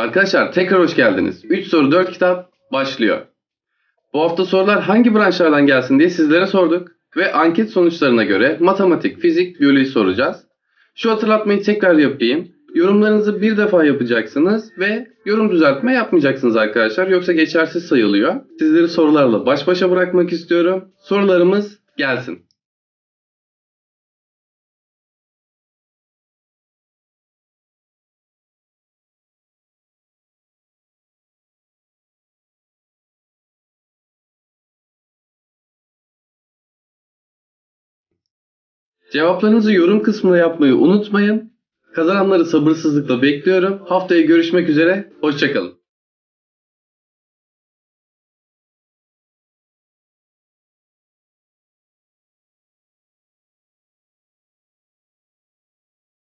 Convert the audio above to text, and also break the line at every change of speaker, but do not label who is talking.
Arkadaşlar tekrar hoş geldiniz. 3 soru 4 kitap başlıyor. Bu hafta sorular hangi branşlardan gelsin diye sizlere sorduk. Ve anket sonuçlarına göre matematik, fizik, biyoloji soracağız. Şu hatırlatmayı tekrar yapayım. Yorumlarınızı bir defa yapacaksınız ve yorum düzeltme yapmayacaksınız arkadaşlar. Yoksa geçersiz sayılıyor. Sizleri sorularla baş başa bırakmak istiyorum. Sorularımız gelsin. Cevaplarınızı yorum kısmına yapmayı unutmayın. Kazananları sabırsızlıkla bekliyorum. Haftaya görüşmek üzere. Hoşçakalın.